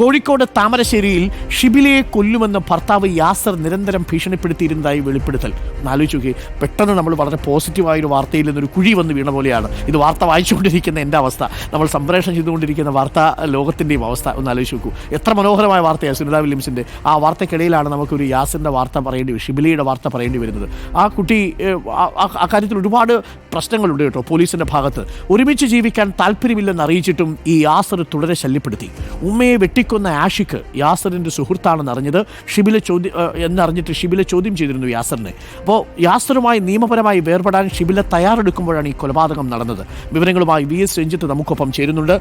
കോഴിക്കോട് താമരശ്ശേരിയിൽ ഷിബിലയെ കൊല്ലുമെന്ന് ഭർത്താവ് യാസർ നിരന്തരം ഭീഷണിപ്പെടുത്തിയിരുന്നതായി വെളിപ്പെടുത്തൽ. ആലോചിക്കുക പെട്ടെന്ന് നമ്മൾ വളരെ പോസിറ്റീവായൊരു വാർത്തയിൽ നിന്നൊരു കുഴി വന്ന് വീണ പോലെയാണ്. ഇത് വാർത്ത വായിച്ചുകൊണ്ടിരിക്കുന്ന എന്റെ അവസ്ഥ. നമ്മൾ സംപ്രേഷണം ചെയ്തുകൊണ്ടിരിക്കുന്ന വാർത്ത ലോകത്തിന്റെയും അവസ്ഥ. ഒന്ന് ആലോചിച്ച് നോക്കൂ. എത്ര മനോഹരമായ വാർത്തയാണ് സുനിത വില്യംസിന്റെ. ആ വാർത്തക്കിടയിലാണ് നമുക്കൊരു യാസിന്റെ വാർത്ത പറയേണ്ടി ഷിബിലയുടെ വാർത്ത പറയേണ്ടി വരുന്നത്. ആ കുട്ടി ആ- കാര്യത്തിൽ ഒരുപാട് പ്രശ്നങ്ങളുണ്ട് കേട്ടോ പോലീസിന്റെ ഭാഗത്ത്. ഒരുമിച്ച് ജീവിക്കാൻ താല്പര്യമില്ലെന്ന് അറിയിച്ചിട്ടും ഈ യാസർ തുടരെ ശല്യപ്പെടുത്തി. ഉമ്മയെ വെട്ടിക്കൊന്ന ആഷിഖ് യാസറിന്റെ സുഹൃത്താണെന്ന് അറിഞ്ഞത് ഷിബില ചോദ്യം എന്നറിഞ്ഞിട്ട് ഷിബില ചോദ്യം ചെയ്തിരുന്നു യാസറിനെ. അപ്പോൾ യാസറുമായി നിയമപരമായി വേർപെടാൻ ഷിബില തയ്യാറെടുക്കുമ്പോഴാണ് ഈ കൊലപാതകം നടന്നത്. വിവരങ്ങളുമായി വി എസ് രഞ്ജിത്ത് നമുക്കൊപ്പം ചേരുന്നുണ്ട്.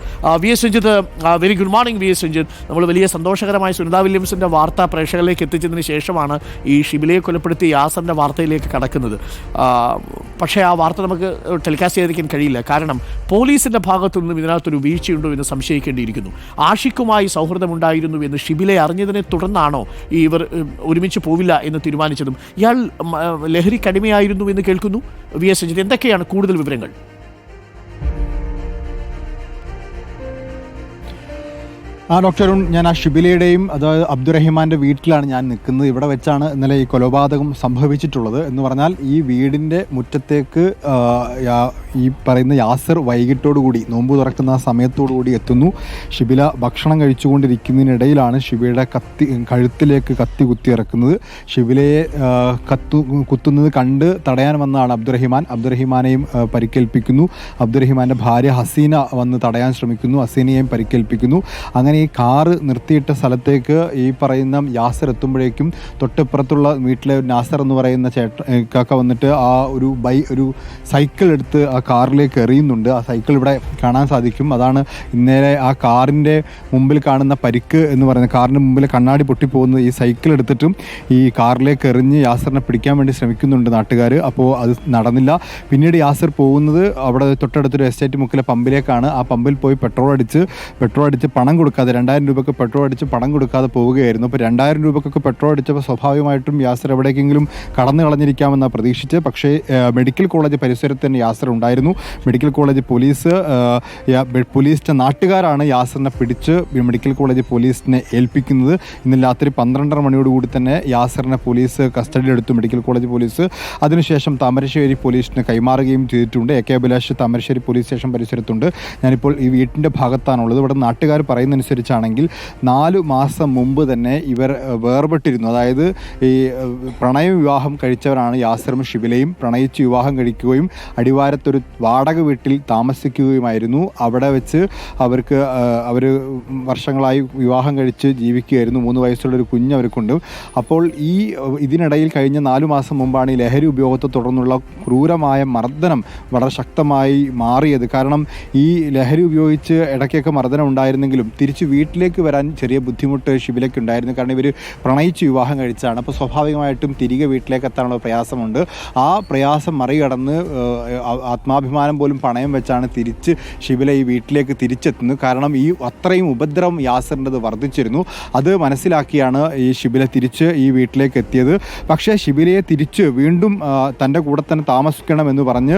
V S Ranjith very good morning V S Ranjith. നമ്മൾ വലിയ സന്തോഷകരമായ സുനിത വില്യംസിന്റെ വാർത്ത പ്രേക്ഷകരിലേക്ക് എത്തിച്ചതിന് ശേഷമാണ് ഈ ഷിബിലയെ കൊലപ്പെടുത്തി യാസറിന്റെ വാർത്തയിലേക്ക് കടക്കുന്നത്. പക്ഷേ ആ വാർത്ത നമുക്ക് ടെലികാസ്റ്റ് ചെയ്തിരിക്കാൻ കഴിയില്ല. കാരണം പോലീസിന്റെ ഭാഗത്തു നിന്നും ഇതിനകത്തൊരു വീഴ്ചയുണ്ടോ എന്ന് സംശയിക്കേണ്ടിയിരിക്കുന്നു. ആഷിക്കുമായി സൗഹൃദമുണ്ടായിരുന്നു എന്ന് ഷിബിലെ അറിഞ്ഞതിനെ തുടർന്നാണോ ഈ ഇവർ ഒരുമിച്ച് പോവില്ല എന്ന് തീരുമാനിച്ചതും. ഇയാൾ ലഹരിക്കടിമയായിരുന്നു എന്ന് കേൾക്കുന്നു. വി എസ് എന്തൊക്കെയാണ് കൂടുതൽ വിവരങ്ങൾ? ആ ഡോക്ടർ ഞാൻ ആ ഷിബിലയുടെയും അതായത് അബ്ദുറഹിമാന്റെ വീട്ടിലാണ് ഞാൻ നിൽക്കുന്നത്. ഇവിടെ വെച്ചാണ് ഇന്നലെ ഈ കൊലപാതകം സംഭവിച്ചിട്ടുള്ളത്. എന്ന് പറഞ്ഞാൽ ഈ വീടിന്റെ മുറ്റത്തേക്ക് ഈ പറയുന്ന യാസർ വൈകിട്ടോടുകൂടി നോമ്പ് തുറക്കുന്ന സമയത്തോടുകൂടി എത്തുന്നു. ഷിബില ഭക്ഷണം കഴിച്ചുകൊണ്ടിരിക്കുന്നതിനിടയിലാണ് ഷിബിയുടെ കത്തി കഴുത്തിലേക്ക് കത്തി കുത്തി ഇറക്കുന്നത് ഷിബിലയെ കത്തു കുത്തുന്നത് കണ്ട് തടയാൻ വന്നതാണ് അബ്ദുറഹിമാൻ. അബ്ദുറഹിമാനെയും പരിക്കേൽപ്പിക്കുന്നു. അബ്ദുറഹിമാന്റെ ഭാര്യ ഹസീന വന്ന് തടയാൻ ശ്രമിക്കുന്നു. ഹസീനയെയും പരിക്കേൽപ്പിക്കുന്നു. അങ്ങനെ ഈ കാറ് നിർത്തിയിട്ട സ്ഥലത്തേക്ക് ഈ പറയുന്ന യാസർ എത്തുമ്പോഴേക്കും തൊട്ടിപ്പുറത്തുള്ള വീട്ടിലെ നാസർ എന്ന് പറയുന്ന ചേട്ട കാക്ക വന്നിട്ട് ആ ഒരു ബൈ ഒരു സൈക്കിൾ എടുത്ത് ആ കാറിലേക്ക് എറിയുന്നുണ്ട്. ആ സൈക്കിൾ ഇവിടെ കാണാൻ സാധിക്കും. അതാണ് ഇന്നലെ ആ കാറിന്റെ മുമ്പിൽ കാണുന്ന പരിക്ക് എന്ന് പറയുന്ന കാറിന്റെ മുമ്പിൽ കണ്ണാടി പൊട്ടിപ്പോകുന്നത് ഈ സൈക്കിൾ എടുത്തിട്ടും ഈ കാറിലേക്ക് എറിഞ്ഞ് യാസറിനെ പിടിക്കാൻ വേണ്ടി ശ്രമിക്കുന്നുണ്ട് നാട്ടുകാർ അപ്പോൾ അത് നടന്നില്ല. പിന്നീട് യാസർ പോകുന്നത് അവിടെ തൊട്ടടുത്തൊരു എസ്റ്റേറ്റ് മുക്കിലെ പമ്പിലേക്കാണ്. ആ പമ്പിൽ പോയി പെട്രോൾ അടിച്ച് പെട്രോൾ അടിച്ച് പണം കൊടുക്കാതെ രണ്ടായിരം രൂപയ്ക്ക് പെട്രോൾ അടിച്ച് പണം കൊടുക്കാതെ പോവുകയായിരുന്നു. അപ്പോൾ രണ്ടായിരം രൂപയ്ക്കൊക്കെ പെട്രോൾ അടിച്ചപ്പോൾ സ്വാഭാവികമായിട്ടും യാസർ എവിടേക്കെങ്കിലും കടന്നു കളഞ്ഞിരിക്കാമെന്നാണ് പ്രതീക്ഷിച്ച് പക്ഷേ മെഡിക്കൽ കോളേജ് പരിസരത്ത് തന്നെ യാസർ ഉണ്ടായിരുന്നു. മെഡിക്കൽ കോളേജ് പോലീസ് പോലീസിന്റെ നാട്ടുകാരാണ് യാസറിനെ പിടിച്ച് മെഡിക്കൽ കോളേജ് പോലീസിനെ ഏൽപ്പിക്കുന്നത്. ഇന്ന് രാത്രി പന്ത്രണ്ടര മണിയോടുകൂടി തന്നെ യാസറിനെ പോലീസ് കസ്റ്റഡിയിലെടുത്തു. മെഡിക്കൽ കോളേജ് പോലീസ് അതിനുശേഷം താമരശ്ശേരി പോലീസിന് കൈമാറുകയും ചെയ്തിട്ടുണ്ട്. A K Abhilash Thamarassery police station പരിസരത്തുണ്ട്. ഞാനിപ്പോൾ ഈ വീട്ടിന്റെ ഭാഗത്താണുള്ളത്. ഇവിടെ നാട്ടുകാർ പറയുന്നതനുസരിച്ചാണെങ്കിൽ നാല് മാസം മുമ്പ് തന്നെ ഇവർ വേർപെട്ടിരുന്നു. അതായത് ഈ പ്രണയ വിവാഹം കഴിച്ചവരാണ് യാസറും ഷിബിലയും. പ്രണയിച്ച് വിവാഹം കഴിക്കുകയും അടിവാരത്തൊരു വാടക വീട്ടിൽ താമസിക്കുകയുമായിരുന്നു. അവിടെ വെച്ച് അവർക്ക് അവർ വർഷങ്ങളായി വിവാഹം കഴിച്ച് ജീവിക്കുകയായിരുന്നു. മൂന്ന് വയസ്സുള്ള ഒരു കുഞ്ഞ് അവർക്കുണ്ട്. അപ്പോൾ ഈ ഇതിനിടയിൽ കഴിഞ്ഞ നാലു മാസം മുമ്പാണ് ഈ ലഹരി ഉപയോഗത്തെ തുടർന്നുള്ള ക്രൂരമായ മർദ്ദനം വളരെ ശക്തമായി മാറിയത്. കാരണം ഈ ലഹരി ഉപയോഗിച്ച് ഇടയ്ക്കൊക്കെ മർദ്ദനം ഉണ്ടായിരുന്നെങ്കിലും തിരിച്ച് വീട്ടിലേക്ക് വരാൻ ചെറിയ ബുദ്ധിമുട്ട് ഷിബിലയ്ക്ക് ഉണ്ടായിരുന്നു. കാരണം ഇവർ പ്രണയിച്ച് വിവാഹം കഴിച്ചാണ് അപ്പോൾ സ്വാഭാവികമായിട്ടും തിരികെ വീട്ടിലേക്ക് എത്താനുള്ള പ്രയാസമുണ്ട്. ആ പ്രയാസം മറികടന്ന് ആത്മാഭിമാനം പോലും പണയം വെച്ചാണ് തിരിച്ച് ഷിബില ഈ വീട്ടിലേക്ക് തിരിച്ചെത്തുന്നത്. കാരണം ഈ അത്രയും ഉപദ്രവം യാസറിന്റെത് വർദ്ധിച്ചിരുന്നു. അത് മനസ്സിലാക്കിയാണ് ഈ ഷിബില തിരിച്ച് ഈ വീട്ടിലേക്ക് എത്തിയത്. പക്ഷേ ഷിബിലയെ തിരിച്ച് വീണ്ടും തന്റെ കൂടെ തന്നെ താമസിക്കണമെന്ന് പറഞ്ഞ്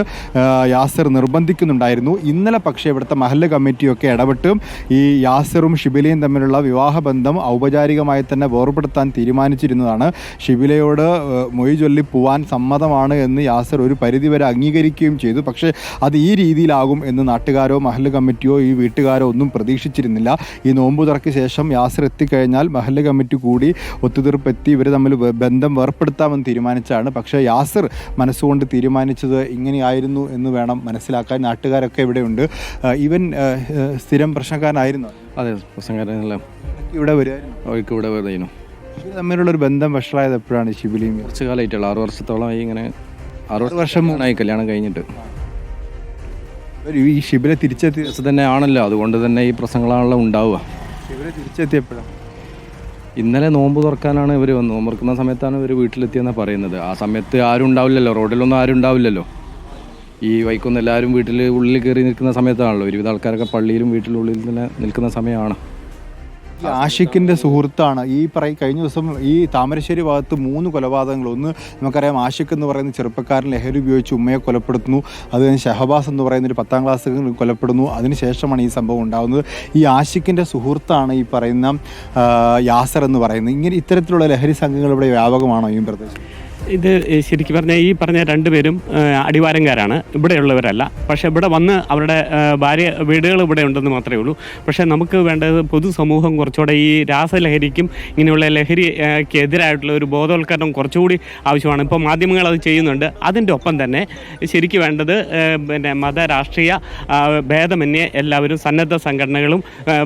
യാസർ നിർബന്ധിക്കുന്നുണ്ടായിരുന്നു. ഇന്നലെ പക്ഷേ ഇവിടുത്തെ മഹല്ല് കമ്മിറ്റിയൊക്കെ ഇടപെട്ടും ഈ യാസറും ഷിബിലയും തമ്മിലുള്ള വിവാഹബന്ധം ഔപചാരികമായി തന്നെ വേർപെടുത്താൻ തീരുമാനിച്ചിരുന്നതാണ്. ഷിബിലയോട് മൊയ് ചൊല്ലി പോവാൻ സമ്മതമാണ് എന്ന് യാസർ ഒരു പരിധിവരെ അംഗീകരിക്കുകയും ചെയ്തു. പക്ഷേ അത് ഈ രീതിയിലാകും എന്ന് നാട്ടുകാരോ മഹല്ല് കമ്മിറ്റിയോ ഈ വീട്ടുകാരോ ഒന്നും പ്രതീക്ഷിച്ചിരുന്നില്ല. ഈ നോമ്പ് ശേഷം യാസർ എത്തിക്കഴിഞ്ഞാൽ മഹല്ല് കമ്മിറ്റി കൂടി ഒത്തുതീർപ്പെത്തി ഇവർ തമ്മിൽ ബന്ധം വേർപ്പെടുത്താമെന്ന് തീരുമാനിച്ചാണ് പക്ഷേ യാസർ മനസ്സുകൊണ്ട് തീരുമാനിച്ചത് ഇങ്ങനെയായിരുന്നു എന്ന് വേണം മനസ്സിലാക്കാൻ നാട്ടുകാരൊക്കെ ഇവിടെയുണ്ട്. ആ, സ്ഥിരം പ്രശ്നക്കാരനായിരുന്നു? അതെ പ്രസംഗരെല്ലാം ഇവിടെ വരുമായിരുന്നു അവർക്ക് ഇവിടെ വരുന്നു ഇവർ തമ്മിലുള്ള ഒരു ബന്ധം വഷളായത് എപ്പോഴാണ് ശിബിലിയും കുറച്ച് കാലമായിട്ടുള്ള. ആറ് വർഷത്തോളമായി ഇങ്ങനെ ആറ് വർഷം മൂന്നായി കല്യാണം കഴിഞ്ഞിട്ട്. ഈ ശിബിലെ തിരിച്ചെത്തി ദിവസം തന്നെ ആണല്ലോ. അതുകൊണ്ട് തന്നെ ഈ പ്രശ്നങ്ങളാണല്ലോ ഉണ്ടാവുക. ശിബിലെ തിരിച്ചെത്തിയപ്പോഴാണ് ഇന്നലെ നോമ്പ് തുറക്കാനാണ് ഇവർ വന്നത്. നോമ്പ് തുറക്കുന്ന സമയത്താണ് ഇവർ വീട്ടിലെത്തിയെന്നാണ് പറയുന്നത്. ആ സമയത്ത് ആരും ഉണ്ടാവില്ലല്ലോ. റോഡിലൊന്നും ആരും ഉണ്ടാവില്ലല്ലോ. ഈ വൈക്കൊന്നും എല്ലാവരും വീട്ടിൽ ഉള്ളിൽ കയറി നിൽക്കുന്ന സമയത്താണല്ലോ. ഒരുവിധ ആൾക്കാരൊക്കെ പള്ളിയിലും വീട്ടിലുള്ളിൽ തന്നെ നിൽക്കുന്ന സമയമാണ്. ഈ ആഷിഖിന്റെ സുഹൃത്താണ്. ഈ പറയും കഴിഞ്ഞ ദിവസം ഈ താമരശ്ശേരി ഭാഗത്ത് മൂന്ന് കൊലപാതകങ്ങൾ. ഒന്ന് നമുക്കറിയാം ആഷിഖ് എന്ന് പറയുന്ന ചെറുപ്പക്കാരൻ ലഹരി ഉപയോഗിച്ച് ഉമ്മയെ കൊലപ്പെടുത്തുന്നു. അത് ഷഹബാസ് എന്ന് പറയുന്ന ഒരു പത്താം ക്ലാസ് കൊലപ്പെടുന്നു. അതിനുശേഷമാണ് ഈ സംഭവം ഉണ്ടാകുന്നത് ഈ ആഷിഖിന്റെ സുഹൃത്താണ് ഈ പറയുന്ന യാസർ എന്ന് പറയുന്നത്. ഇങ്ങനെ ഇത്തരത്തിലുള്ള ലഹരി സംഘങ്ങൾ ഇവിടെ വ്യാപകമാണോ ഈ പ്രദേശം? ഇത് ശരിക്കും പറഞ്ഞാൽ ഈ പറഞ്ഞ രണ്ടുപേരും അടിവാരംകാരാണ്. ഇവിടെയുള്ളവരല്ല. പക്ഷേ ഇവിടെ വന്ന് അവരുടെ ഭാര്യ വീടുകൾ ഇവിടെ ഉണ്ടെന്ന് മാത്രമേ ഉള്ളൂ. പക്ഷേ നമുക്ക് വേണ്ടത് പൊതുസമൂഹം കുറച്ചുകൂടെ ഈ രാസലഹരിക്കും ഇങ്ങനെയുള്ള ലഹരിക്ക് എതിരായിട്ടുള്ള ഒരു ബോധവൽക്കരണം കുറച്ചുകൂടി ആവശ്യമാണ്. ഇപ്പോൾ മാധ്യമങ്ങൾ അത് ചെയ്യുന്നുണ്ട്. അതിന്റെ ഒപ്പം തന്നെ ശരിക്കും വേണ്ടത് പിന്നെ മത രാഷ്ട്രീയ ഭേദമന്യേ എല്ലാവരും സന്നദ്ധ സംഘടനകളും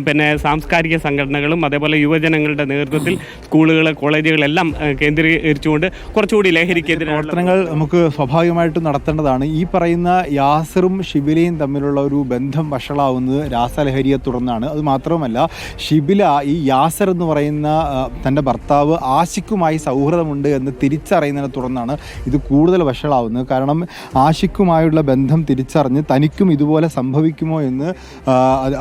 പിന്നെ സാംസ്കാരിക സംഘടനകളും അതേപോലെ യുവജനങ്ങളുടെ നേതൃത്വത്തിൽ സ്കൂളുകൾ കോളേജുകളെല്ലാം കേന്ദ്രീകരിച്ചുകൊണ്ട് കുറച്ചുകൂടി ലഹരിക്കെതിരെ പ്രവർത്തനങ്ങൾ നമുക്ക് സ്വാഭാവികമായിട്ടും നടത്തേണ്ടതാണ്. ഈ പറയുന്ന യാസറും ഷിബിലയും തമ്മിലുള്ള ഒരു ബന്ധം വഷളാവുന്നത് രാസലഹരിയെ തുടർന്നാണ്. അത് മാത്രവുമല്ല ഷിബില ഈ യാസർ എന്ന് പറയുന്ന തന്റെ ഭർത്താവ് ആഷിക്കുമായി സൗഹൃദമുണ്ട് എന്ന് തിരിച്ചറിയുന്നതിനെ തുടർന്നാണ് ഇത് കൂടുതൽ വഷളാവുന്നത്. കാരണം ആഷിക്കുമായുള്ള ബന്ധം തിരിച്ചറിഞ്ഞ് തനിക്കും ഇതുപോലെ സംഭവിക്കുമോ എന്ന്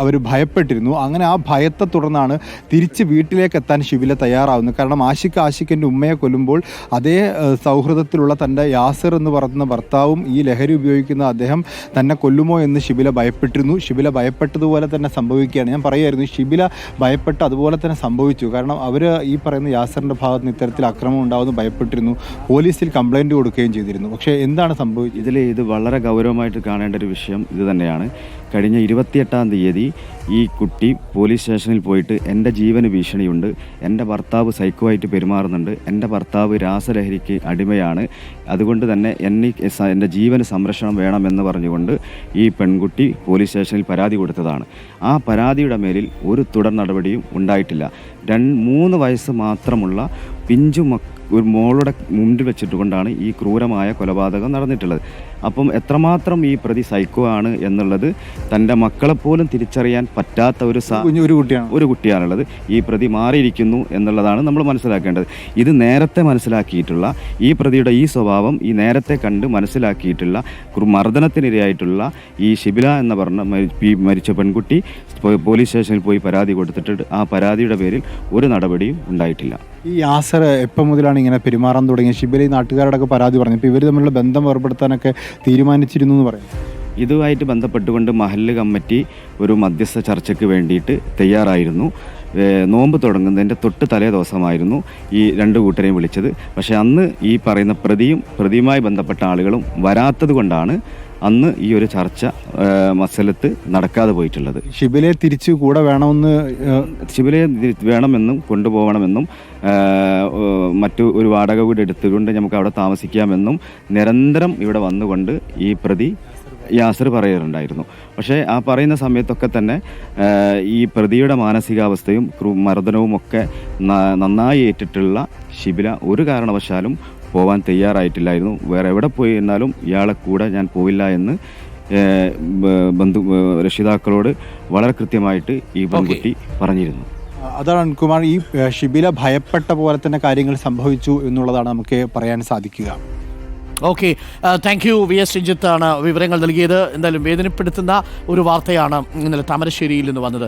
അവർ ഭയപ്പെട്ടിരുന്നു. അങ്ങനെ ആ ഭയത്തെ തുടർന്നാണ് തിരിച്ച് വീട്ടിലേക്ക് എത്താൻ ഷിബില തയ്യാറാവുന്നത്. കാരണം ആഷിക്ക് ആഷിക്കിന്റെ ഉമ്മയെ കൊല്ലുമ്പോൾ അതേ സൗഹൃദത്തിലുള്ള തന്റെ യാസിർ എന്ന് പറയുന്ന ഭർത്താവും ഈ ലഹരി ഉപയോഗിക്കുന്ന അദ്ദേഹം തന്നെ കൊല്ലുമോ എന്ന് ശിബില ഭയപ്പെട്ടിരുന്നു. ശിബില ഭയപ്പെട്ടതുപോലെ തന്നെ സംഭവിക്കുകയാണ്. ഞാൻ പറയുമായിരുന്നു ശിബില ഭയപ്പെട്ട് അതുപോലെ തന്നെ സംഭവിച്ചു. കാരണം അവർ ഈ പറയുന്ന യാസറിന്റെ ഭാഗത്ത് നിന്ന് ഇത്തരത്തിൽ അക്രമം ഉണ്ടാവുമെന്ന് ഭയപ്പെട്ടിരുന്നു. പോലീസിൽ കംപ്ലൈന്റ് കൊടുക്കുകയും ചെയ്തിരുന്നു. പക്ഷേ എന്താണ് സംഭവിച്ചത്? ഇതിൽ ഇത് വളരെ ഗൗരവമായിട്ട് കാണേണ്ട ഒരു വിഷയം ഇത് തന്നെയാണ്. കഴിഞ്ഞ ഇരുപത്തിയെട്ടാം തീയതി ഈ കുട്ടി പോലീസ് സ്റ്റേഷനിൽ പോയിട്ട് എന്റെ ജീവന് ഭീഷണിയുണ്ട് എന്റെ ഭർത്താവ് സൈക്കോ ആയിട്ട് പെരുമാറുന്നുണ്ട് എന്റെ ഭർത്താവ് രാസലഹരിക്ക് അടിമയാണ്. അതുകൊണ്ട് തന്നെ എന്നെ എന്റെ ജീവന് സംരക്ഷണം വേണമെന്ന് പറഞ്ഞുകൊണ്ട് ഈ പെൺകുട്ടി പോലീസ് സ്റ്റേഷനിൽ പരാതി കൊടുത്തതാണ്. ആ പരാതിയുടെ മേലിൽ ഒരു തുടർ നടപടിയും ഉണ്ടായിട്ടില്ല. രണ്ട് മൂന്ന് വയസ്സ് മാത്രമുള്ള പിഞ്ചു മക്ക ഒരു മോളുടെ മുമ്പിൽ വെച്ചിട്ടുകൊണ്ടാണ് ഈ ക്രൂരമായ കൊലപാതകം നടന്നിട്ടുള്ളത്. അപ്പം എത്രമാത്രം ഈ പ്രതി സൈക്കോ ആണ് എന്നുള്ളത് തന്റെ മക്കളെപ്പോലും തിരിച്ചറിയാൻ പറ്റാത്ത ഒരു ഒരു കുട്ടിയാണ്. ഒരു കുട്ടിയാണുള്ളത്. ഈ പ്രതി മാറിയിരിക്കുന്നു എന്നുള്ളതാണ് നമ്മൾ മനസ്സിലാക്കേണ്ടത്. ഇത് നേരത്തെ മനസ്സിലാക്കിയിട്ടുള്ള ഈ പ്രതിയുടെ ഈ സ്വഭാവം ഈ നേരത്തെ കണ്ട് മനസ്സിലാക്കിയിട്ടുള്ള മർദ്ദനത്തിനിരയായിട്ടുള്ള ഈ ഷിബില എന്ന പറഞ്ഞ മരിച്ച പെൺകുട്ടി പോലീസ് സ്റ്റേഷനിൽ പോയി പരാതി കൊടുത്തിട്ട് ആ പരാതിയുടെ പേരിൽ ഒരു നടപടിയും ഉണ്ടായിട്ടില്ല. ഈ യാസർ എപ്പം മുതലാണ് ഇങ്ങനെ പെരുമാറാൻ തുടങ്ങിയത് ഷിബലി നാട്ടുകാരോടൊക്കെ പരാതി പറഞ്ഞു. ഇപ്പോൾ ഇവർ തമ്മിലുള്ള ബന്ധം ഏർപ്പെടുത്താനൊക്കെ തീരുമാനിച്ചിരുന്നു എന്ന് പറയും. ഇതുമായിട്ട് ബന്ധപ്പെട്ടുകൊണ്ട് മഹല്ല് കമ്മിറ്റി ഒരു മധ്യസ്ഥ ചർച്ചയ്ക്ക് വേണ്ടിയിട്ട് തയ്യാറായിരുന്നു. നോമ്പ് തുടങ്ങുന്നതിന്റെ തൊട്ട് തലേ ദിവസമായിരുന്നു ഈ രണ്ട് കൂട്ടരെയും വിളിച്ചത്. പക്ഷേ അന്ന് ഈ പറയുന്ന പ്രതിയും പ്രതിയുമായി ബന്ധപ്പെട്ട ആളുകളും വരാത്തത് കൊണ്ടാണ് അന്ന് ഈ ഒരു ചർച്ച മസലത്ത് നടക്കാതെ പോയിട്ടുള്ളത്. ഷിബിലെ തിരിച്ചു കൂടെ വേണമെന്ന് ഷിബിലെ വേണമെന്നും കൊണ്ടുപോകണമെന്നും മറ്റു ഒരു വാടക വീട് എടുത്തുകൊണ്ട് നമുക്ക് അവിടെ താമസിക്കാമെന്നും നിരന്തരം ഇവിടെ വന്നുകൊണ്ട് ഈ പ്രതി യാസർ പറയാറുണ്ടായിരുന്നു. പക്ഷേ ആ പറയുന്ന സമയത്തൊക്കെ തന്നെ ഈ പ്രതിയുടെ മാനസികാവസ്ഥയും മർദ്ദനവും ഒക്കെ നന്നായി ഏറ്റിട്ടുള്ള ശിബില ഒരു കാരണവശാലും പോവാൻ തയ്യാറായിട്ടില്ലായിരുന്നു. വേറെ എവിടെ പോയി എന്നാലും ഇയാളെ കൂടെ ഞാൻ പോയില്ല എന്ന് ബന്ധു രക്ഷിതാക്കളോട് വളരെ കൃത്യമായിട്ട് ഈ പെൺകുട്ടി പറഞ്ഞിരുന്നു. അതാണ് കുമാർ ഈ ഷിബില ഭയപ്പെട്ട പോലെ തന്നെ കാര്യങ്ങൾ സംഭവിച്ചു എന്നുള്ളതാണ് നമുക്ക് പറയാൻ സാധിക്കുക. Okay. Thank you V S രഞ്ജിത്താണ് വിവരങ്ങൾ നൽകിയത്. എന്തായാലും വേദനപ്പെടുത്തുന്ന ഒരു വാർത്തയാണ് ഇന്നലെ താമരശ്ശേരിയിൽ നിന്ന് വന്നത്.